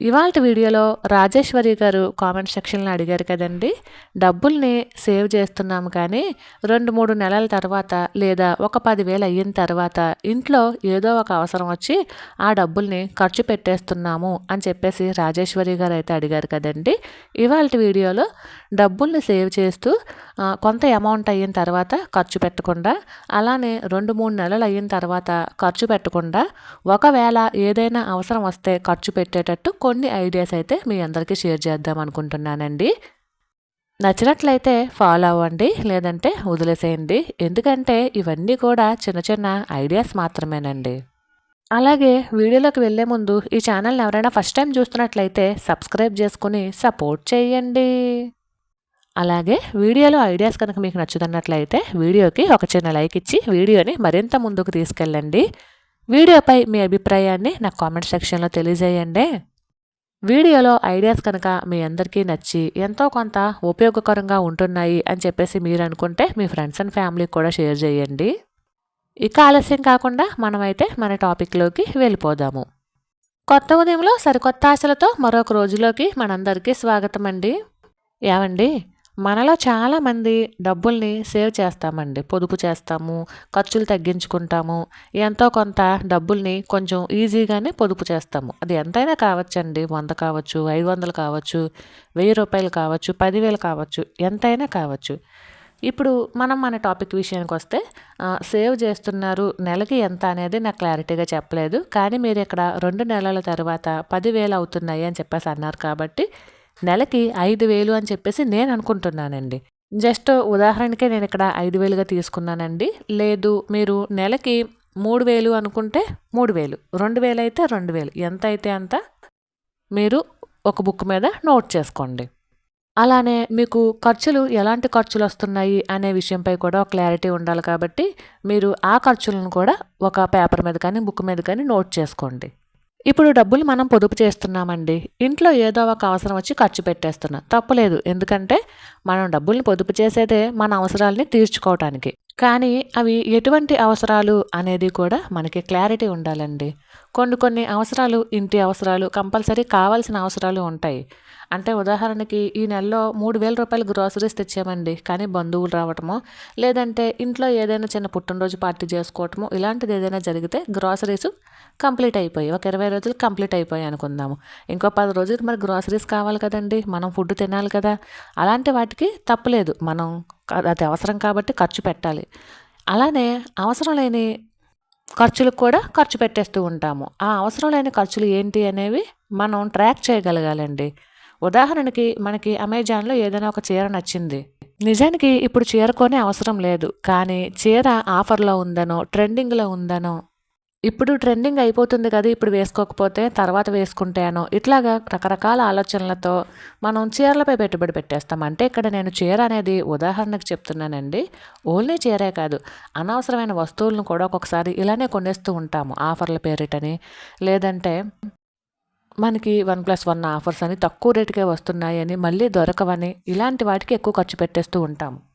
ఇవాళ వీడియోలో రాజేశ్వరి గారు కామెంట్ సెక్షన్లో అడిగారు కదండి డబ్బుల్ని సేవ్ చేస్తున్నాము కానీ రెండు మూడు నెలల తర్వాత లేదా ఒక పదివేలు అయిన తర్వాత ఇంట్లో ఏదో ఒక అవసరం వచ్చి ఆ డబ్బుల్ని ఖర్చు పెట్టేస్తున్నాము అని చెప్పేసి రాజేశ్వరి గారు అయితే అడిగారు కదండి. ఇవాళ వీడియోలో డబ్బుల్ని సేవ్ చేస్తూ కొంత అమౌంట్ అయిన తర్వాత ఖర్చు పెట్టకుండా అలానే రెండు మూడు నెలలు అయిన తర్వాత ఖర్చు పెట్టకుండా ఒకవేళ ఏదైనా అవసరం వస్తే ఖర్చు పెట్టేటట్టు కొన్ని ఐడియాస్ అయితే మీ అందరికీ షేర్ చేద్దాం అనుకుంటున్నానండి. నచ్చినట్లయితే ఫాలో అవ్వండి లేదంటే వదిలేసేయండి. ఎందుకంటే ఇవన్నీ కూడా చిన్న చిన్న ఐడియాస్ మాత్రమేనండి. అలాగే వీడియోలోకి వెళ్ళే ముందు ఈ ఛానల్ని ఎవరైనా ఫస్ట్ టైం చూస్తున్నట్లయితే సబ్స్క్రైబ్ చేసుకుని సపోర్ట్ చేయండి. అలాగే వీడియోలో ఐడియాస్ కనుక మీకు నచ్చుతున్నట్లయితే వీడియోకి ఒక చిన్న లైక్ ఇచ్చి వీడియోని మరింత ముందుకు తీసుకెళ్ళండి. వీడియోపై మీ అభిప్రాయాన్ని నా కామెంట్ సెక్షన్లో తెలియజేయండి. వీడియోలో ఐడియాస్ కనుక మీ అందరికీ నచ్చి ఎంతో కొంత ఉపయోగకరంగా ఉంటున్నాయి అని చెప్పేసి మీరు అనుకుంటే మీ ఫ్రెండ్స్ అండ్ ఫ్యామిలీకి కూడా షేర్ చేయండి. ఇక ఆలస్యం కాకుండా మనమైతే మన టాపిక్లోకి వెళ్ళిపోదాము. కొత్త ఉదయంలో సరికొత్త ఆశలతో మరొక రోజులోకి మనందరికీ స్వాగతం అండి ఏమండి మనలో చాలామంది డబ్బుల్ని సేవ్ చేస్తామండి. పొదుపు చేస్తాము ఖర్చులు తగ్గించుకుంటాము ఎంతో కొంత డబ్బుల్ని కొంచెం ఈజీగానే పొదుపు చేస్తాము. అది ఎంతైనా కావచ్చండి. వంద కావచ్చు ఐదు వందలు కావచ్చు వెయ్యి రూపాయలు కావచ్చు పదివేలు కావచ్చు ఎంతైనా కావచ్చు. ఇప్పుడు మనం మన టాపిక్ విషయానికి వస్తే సేవ్ చేస్తున్నారు నెలకి ఎంత అనేది నాకు క్లారిటీగా చెప్పలేదు. కానీ మీరు ఇక్కడ రెండు నెలల తర్వాత పదివేలు అవుతున్నాయి అని చెప్పేసి అన్నారు కాబట్టి నెలకి ఐదు వేలు అని చెప్పేసి నేను అనుకుంటున్నానండి. జస్ట్ ఉదాహరణకే నేను ఇక్కడ ఐదు వేలుగా తీసుకున్నానండి. లేదు మీరు నెలకి మూడు వేలు అనుకుంటే మూడు వేలు రెండు వేలు అయితే రెండు వేలు ఎంత అయితే అంత మీరు ఒక బుక్ మీద నోట్ చేసుకోండి. అలానే మీకు ఖర్చులు ఎలాంటి ఖర్చులు వస్తున్నాయి అనే విషయంపై కూడా ఒక క్లారిటీ ఉండాలి కాబట్టి మీరు ఆ ఖర్చులను కూడా ఒక పేపర్ మీద కానీ బుక్ మీద కానీ నోట్ చేసుకోండి. ఇప్పుడు డబ్బులు మనం పొదుపు చేస్తున్నామండి. ఇంట్లో ఏదో ఒక అవసరం వచ్చి ఖర్చు పెట్టేస్తున్నాం. తప్పలేదు. ఎందుకంటే మనం డబ్బుల్ని పొదుపు చేసేదే మన అవసరాలని తీర్చుకోవటానికి. కానీ అవి ఎటువంటి అవసరాలు అనేది కూడా మనకి క్లారిటీ ఉండాలండి. కొన్ని కొన్ని అవసరాలు ఇంటి అవసరాలు కంపల్సరీ కావాల్సిన అవసరాలు ఉంటాయి. అంటే ఉదాహరణకి ఈ నెలలో మూడు వేల రూపాయలు గ్రాసరీస్ తెచ్చామండి. కానీ బంధువులు రావటమో లేదంటే ఇంట్లో ఏదైనా చిన్న పుట్టినరోజు పార్టీ చేసుకోవటమో ఇలాంటిది ఏదైనా జరిగితే గ్రాసరీస్ కంప్లీట్ అయిపోయి ఒక ఇరవై రోజులు కంప్లీట్ అయిపోయి అనుకుందాము. ఇంకో పది రోజులు మరి గ్రాసరీస్ కావాలి కదండి మనం ఫుడ్ తినాలి కదా. అలాంటి వాటికి తప్పలేదు. మనం అది అవసరం కాబట్టి ఖర్చు పెట్టాలి. అలానే అవసరం లేని ఖర్చులకు కూడా ఖర్చు పెట్టేస్తూ ఉంటాము. ఆ అవసరం లేని ఖర్చులు ఏంటి అనేవి మనం ట్రాక్ చేయగలగాలండి. ఉదాహరణకి మనకి అమెజాన్లో ఏదైనా ఒక చీర నచ్చింది. నిజానికి ఇప్పుడు చీర కొనే అవసరం లేదు. కానీ చీర ఆఫర్లో ఉందనో ట్రెండింగ్లో ఉందనో ఇప్పుడు ట్రెండింగ్ అయిపోతుంది కదా ఇప్పుడు వేసుకోకపోతే తర్వాత వేసుకుంటాను. ఇట్లాగా రకరకాల ఆలోచనలతో మనం చీరలపై పెట్టుబడి పెట్టేస్తాం. అంటే ఇక్కడ నేను చీర అనేది ఉదాహరణకు చెప్తున్నానండి. ఓన్లీ చీరే కాదు అనవసరమైన వస్తువులను కూడా ఒక్కొక్కసారి ఇలానే కొనేస్తూ ఉంటాము. ఆఫర్ల పేరిటని. లేదంటే మనకి వన్ ప్లస్ వన్ ఆఫర్స్ అని తక్కువ రేటుకే వస్తున్నాయని మళ్ళీ దొరకవని ఇలాంటి వాటికి ఎక్కువ ఖర్చు పెట్టేస్తూ ఉంటాము.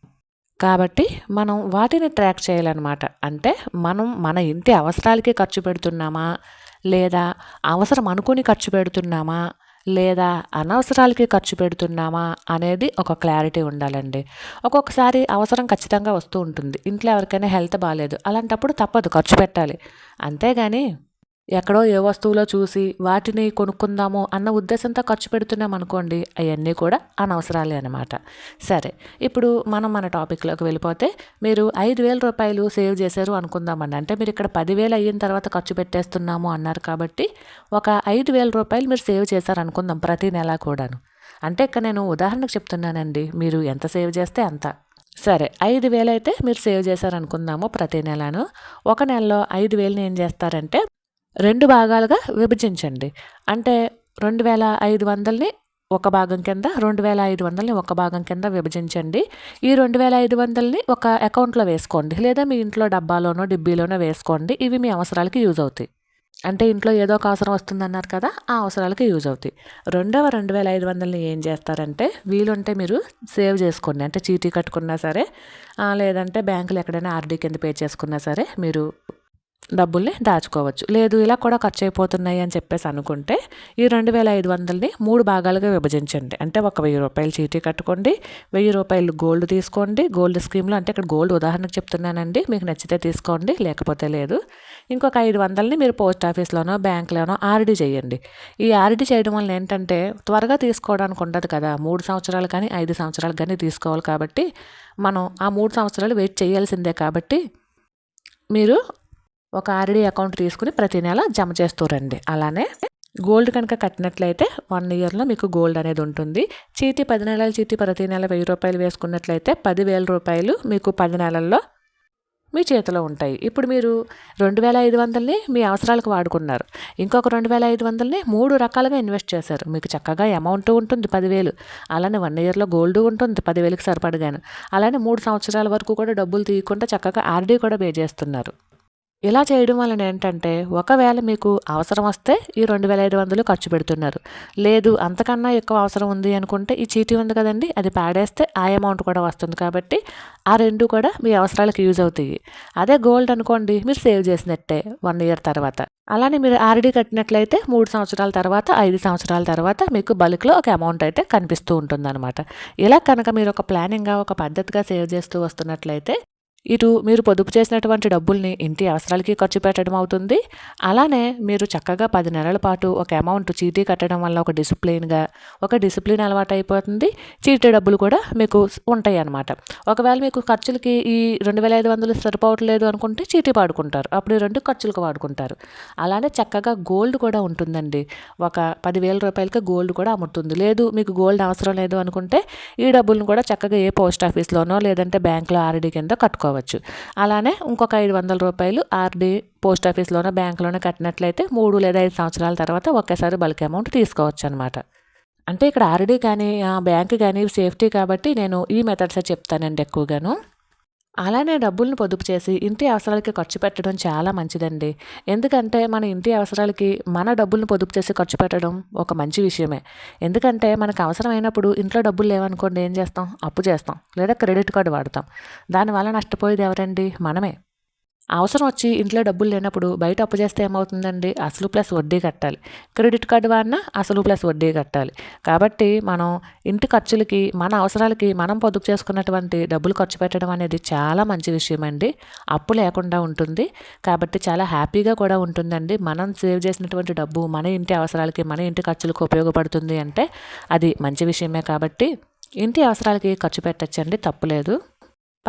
కాబట్టి మనం వాటిని ట్రాక్ చేయాలన్నమాట. అంటే మనం మన ఇంటి అవసరాలకి ఖర్చు పెడుతున్నామా? లేదా అవసరం అనుకుని ఖర్చు పెడుతున్నామా? లేదా అనవసరాలకి ఖర్చు పెడుతున్నామా? అనేది ఒక క్లారిటీ ఉండాలండి. ఒక్కొక్కసారి అవసరం ఖచ్చితంగా వస్తూ ఉంటుంది. ఇంట్లో ఎవరికైనా హెల్త్ బాగాలేదు అలాంటప్పుడు తప్పదు ఖర్చు పెట్టాలి. అంతేగాని ఎక్కడో ఏ వస్తువులో చూసి వాటిని కొనుక్కుందాము అన్న ఉద్దేశంతో ఖర్చు పెడుతున్నాం అనుకోండి అవన్నీ కూడా అనవసరాలే అనమాట సరే ఇప్పుడు మనం మన టాపిక్లోకి వెళ్ళిపోతే మీరు ఐదు వేల రూపాయలు సేవ్ చేశారు అనుకుందామండి. అంటే మీరు ఇక్కడ పదివేలు అయిన తర్వాత ఖర్చు పెట్టేస్తున్నాము అన్నారు కాబట్టి ఒక ఐదు వేల రూపాయలు మీరు సేవ్ చేశారు అనుకుందాం ప్రతి నెల కూడాను. అంటే ఇక్కడ నేను ఉదాహరణకు చెప్తున్నానండి మీరు ఎంత సేవ్ చేస్తే అంత. సరే ఐదు వేలు అయితే మీరు సేవ్ చేశారనుకుందాము ప్రతి నెలను. ఒక నెలలో ఐదు వేలని ఏం చేస్తారంటే రెండు భాగాలుగా విభజించండి. అంటే రెండు వేల ఐదు వందలని ఒక భాగం కింద రెండు వేల ఐదు వందలని ఒక భాగం కింద విభజించండి. ఈ రెండు వేల ఐదు వందలని ఒక అకౌంట్లో వేసుకోండి. లేదా మీ ఇంట్లో డబ్బాలోనో డిబ్బీలోనో వేసుకోండి. ఇవి మీ అవసరాలకి యూజ్ అవుతాయి. అంటే ఇంట్లో ఏదో ఒక అవసరం వస్తుందన్నారు కదా ఆ అవసరాలకి యూజ్ అవుతాయి. రెండవ రెండు వేల ఐదు వందలని ఏం చేస్తారంటే వీలుంటే మీరు సేవ్ చేసుకోండి. అంటే చీటీ కట్టుకున్నా సరే లేదంటే బ్యాంకులు ఎక్కడైనా ఆర్డీ కింద పే చేసుకున్నా సరే మీరు డబ్బుల్ని దాచుకోవచ్చు. లేదు ఇలా కూడా ఖర్చు అయిపోతున్నాయి అని చెప్పేసి అనుకుంటే ఈ రెండు వేల ఐదు వందలని మూడు భాగాలుగా విభజించండి. అంటే ఒక వెయ్యి రూపాయలు చీటీ కట్టుకోండి వెయ్యి రూపాయలు గోల్డ్ తీసుకోండి. గోల్డ్ స్కీమ్లో అంటే ఇక్కడ గోల్డ్ ఉదాహరణకు చెప్తున్నానండి మీకు నచ్చితే తీసుకోండి లేకపోతే లేదు. ఇంకొక ఐదు వందలని మీరు పోస్ట్ ఆఫీస్లోనో బ్యాంక్లోనో ఆర్డీ చేయండి. ఈ ఆర్డీ చేయడం వల్ల ఏంటంటే త్వరగా తీసుకోవడానికి ఉండదు కదా. మూడు సంవత్సరాలు కానీ ఐదు సంవత్సరాలు కానీ తీసుకోవాలి కాబట్టి మనం ఆ మూడు సంవత్సరాలు వెయిట్ చేయాల్సిందే కాబట్టి మీరు ఒక ఆర్డీ అకౌంట్ తీసుకుని ప్రతి నెల జమ చేస్తూ రండి అలానే గోల్డ్ కనుక కట్టినట్లయితే వన్ ఇయర్లో మీకు గోల్డ్ అనేది ఉంటుంది. చీటీ పది నెలల చీటీ ప్రతి నెల వెయ్యి రూపాయలు వేసుకున్నట్లయితే పదివేల రూపాయలు మీకు పది నెలల్లో మీ చేతిలో ఉంటాయి. ఇప్పుడు మీరు రెండు వేల ఐదు వందలని మీ అవసరాలకు వాడుకున్నారు. ఇంకొక రెండు వేల ఐదు వందలని మూడు రకాలుగా ఇన్వెస్ట్ చేశారు. మీకు చక్కగా అమౌంట్ ఉంటుంది పదివేలు. అలానే వన్ ఇయర్లో గోల్డ్ ఉంటుంది పదివేలకు సరిపడగాను. అలానే మూడు సంవత్సరాల వరకు కూడా డబ్బులు తీయకుండా చక్కగా ఆర్డీ కూడా పే చేస్తున్నారు. ఇలా చేయడం వలన ఏంటంటే ఒకవేళ మీకు అవసరం వస్తే ఈ రెండు వేల ఐదు వందలు ఖర్చు పెడుతున్నారు. లేదు అంతకన్నా ఎక్కువ అవసరం ఉంది అనుకుంటే ఈ చీటీ ఉంది కదండి అది పాడేస్తే ఆ అమౌంట్ కూడా వస్తుంది కాబట్టి ఆ రెండు కూడా మీ అవసరాలకు యూజ్ అవుతాయి. అదే గోల్డ్ అనుకోండి మీరు సేవ్ చేసినట్టే వన్ ఇయర్ తర్వాత. అలానే మీరు ఆర్డీ కట్టినట్లయితే మూడు సంవత్సరాల తర్వాత ఐదు సంవత్సరాల తర్వాత మీకు బల్క్లో ఒక అమౌంట్ అయితే కనిపిస్తూ ఉంటుందన్నమాట. ఇలా కనుక మీరు ఒక ప్లానింగ్గా ఒక పద్ధతిగా సేవ్ చేస్తూ వస్తున్నట్లయితే ఇటు మీరు పొదుపు చేసినటువంటి డబ్బుల్ని ఇంటి అవసరాలకి ఖర్చు పెట్టడం అవుతుంది. అలానే మీరు చక్కగా పది నెలల పాటు ఒక అమౌంట్ చీటీ కట్టడం వల్ల ఒక డిసిప్లిన్గా ఒక డిసిప్లిన్ అలవాటు అయిపోతుంది. చీటీ డబ్బులు కూడా మీకు ఉంటాయి అన్నమాట. ఒకవేళ మీకు ఖర్చులకి ఈ రెండు వేల ఐదు వందలు సరిపోవట్లేదు అనుకుంటే చీటీ వాడుకుంటారు. అప్పుడు ఈ రెండు ఖర్చులకు వాడుకుంటారు. అలానే చక్కగా గోల్డ్ కూడా ఉంటుందండి. ఒక పదివేల రూపాయలకి గోల్డ్ కూడా అమ్ముతుంది. లేదు మీకు గోల్డ్ అవసరం లేదు అనుకుంటే ఈ డబ్బులను కూడా చక్కగా ఏ పోస్ట్ ఆఫీస్లోనో లేదంటే బ్యాంకులో ఆర్డీ కింద కట్టుకోవాలి కట్టుకోవచ్చు అలానే ఇంకొక ఐదు వందల రూపాయలు ఆర్డీ పోస్ట్ ఆఫీస్లోనో బ్యాంకులోనో కట్టినట్లయితే మూడు లేదా ఐదు సంవత్సరాల తర్వాత ఒకేసారి బల్క్ అమౌంట్ తీసుకోవచ్చు అనమాట అంటే ఇక్కడ ఆర్డీ కానీ బ్యాంక్ కానీ సేఫ్టీ కాబట్టి నేను ఈ మెథడ్సే చెప్తానండి ఎక్కువగాను. అలానే డబ్బులను పొదుపు చేసి ఇంటి అవసరాలకి ఖర్చు పెట్టడం చాలా మంచిదండి. ఎందుకంటే మన ఇంటి అవసరాలకి మన డబ్బులను పొదుపు చేసి ఖర్చు పెట్టడం ఒక మంచి విషయమే. ఎందుకంటే మనకు అవసరమైనప్పుడు ఇంట్లో డబ్బులు లేవనుకోండి ఏం చేస్తాం? అప్పు చేస్తాం. లేదా క్రెడిట్ కార్డు వాడతాం. దానివల్ల నష్టపోయేది ఎవరండి? మనమే. అవసరం వచ్చి ఇంట్లో డబ్బులు లేనప్పుడు బయట అప్పు చేస్తే ఏమవుతుందండి? అసలు ప్లస్ వడ్డీ కట్టాలి. క్రెడిట్ కార్డు వాడినా అసలు ప్లస్ వడ్డీ కట్టాలి. కాబట్టి మనం ఇంటి ఖర్చులకి మన అవసరాలకి మనం పొదుపు చేసుకున్నటువంటి డబ్బులు ఖర్చు పెట్టడం అనేది చాలా మంచి విషయం అండి అప్పు లేకుండా ఉంటుంది. కాబట్టి చాలా హ్యాపీగా కూడా ఉంటుందండి. మనం సేవ్ చేసినటువంటి డబ్బు మన ఇంటి అవసరాలకి మన ఇంటి ఖర్చులకు ఉపయోగపడుతుంది అంటే అది మంచి విషయమే కాబట్టి ఇంటి అవసరాలకి ఖర్చు పెట్టచ్చండి. తప్పులేదు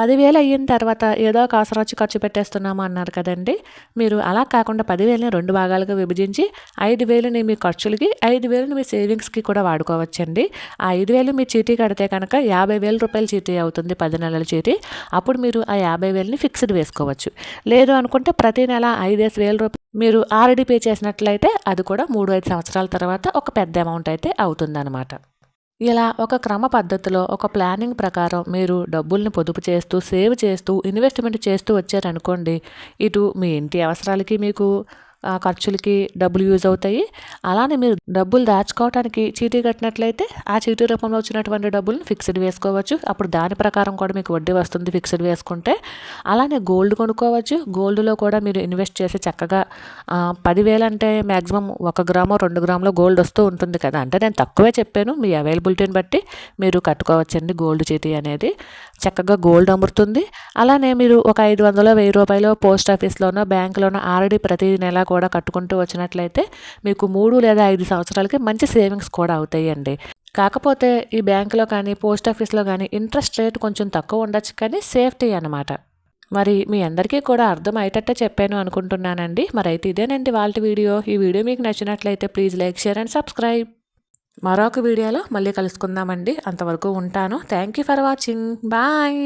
పదివేలు అయిన తర్వాత ఏదో ఒక అవసరం వచ్చి ఖర్చు పెట్టేస్తున్నాము అన్నారు కదండి. మీరు అలా కాకుండా పదివేలని రెండు భాగాలుగా విభజించి ఐదు వేలుని మీ ఖర్చులకి ఐదు వేలుని మీ సేవింగ్స్కి కూడా వాడుకోవచ్చండి. ఆ ఐదు వేలు మీ చీటీ కడితే కనుక యాభై వేల రూపాయల చీటీ అవుతుంది పది నెలల చీటీ. అప్పుడు మీరు ఆ యాభై వేలని ఫిక్స్డ్ వేసుకోవచ్చు. లేదు అనుకుంటే ప్రతి నెల ఐదేసి వేల రూపాయలు మీరు ఆల్రెడీ పే చేసినట్లయితే అది కూడా మూడు ఐదు సంవత్సరాల తర్వాత ఒక పెద్ద అమౌంట్ అయితే అవుతుందన్నమాట. ఇలా ఒక క్రమ పద్ధతిలో ఒక ప్లానింగ్ ప్రకారం మీరు డబ్బుల్ని పొదుపు చేస్తూ సేవ్ చేస్తూ ఇన్వెస్ట్మెంట్ చేస్తూ వచ్చారనుకోండి ఇటు మీ ఇంటి అవసరాలకి మీకు ఖర్చులకి డబ్బులు యూజ్ అవుతాయి. అలానే మీరు డబ్బులు దాచుకోవడానికి చీటీ కట్టినట్లయితే ఆ చీటీ రూపంలో వచ్చినటువంటి డబ్బులను ఫిక్స్డ్ వేసుకోవచ్చు. అప్పుడు దాని ప్రకారం కూడా మీకు వడ్డీ వస్తుంది ఫిక్స్డ్ వేసుకుంటే. అలానే గోల్డ్ కొనుక్కోవచ్చు. గోల్డ్లో కూడా మీరు ఇన్వెస్ట్ చేసి చక్కగా పదివేలు అంటే మ్యాక్సిమం ఒక గ్రాము రెండు గ్రాములో గోల్డ్ వస్తూ ఉంటుంది కదా. అంటే నేను తక్కువే చెప్పాను. మీ అవైలబిలిటీని బట్టి మీరు కట్టుకోవచ్చండి గోల్డ్ చీటీ అనేది. చక్కగా గోల్డ్ అమ్ముతుంది. అలానే మీరు ఒక ఐదు వందలు వెయ్యి రూపాయలు పోస్ట్ ఆఫీస్లోనో బ్యాంకులోనో ఆల్రెడీ ప్రతి నెల కూడా కట్టుకుంటూ వచ్చినట్లయితే మీకు మూడు లేదా ఐదు సంవత్సరాలకి మంచి సేవింగ్స్ కూడా అవుతాయండి. కాకపోతే ఈ బ్యాంకులో కానీ పోస్ట్ ఆఫీస్లో కానీ ఇంట్రెస్ట్ రేట్ కొంచెం తక్కువ ఉండొచ్చు కానీ సేఫ్టీ అనమాట మరి మీ అందరికీ కూడా అర్థం అయ్యేటట్టే చెప్పాను అనుకుంటున్నానండి. మరి అయితే ఇదేనండి వాళ్ళ వీడియో. ఈ వీడియో మీకు నచ్చినట్లయితే please like share and subscribe. మరొక వీడియోలో మళ్ళీ కలుసుకుందామండి. అంతవరకు ఉంటాను. Thank you for watching. Bye.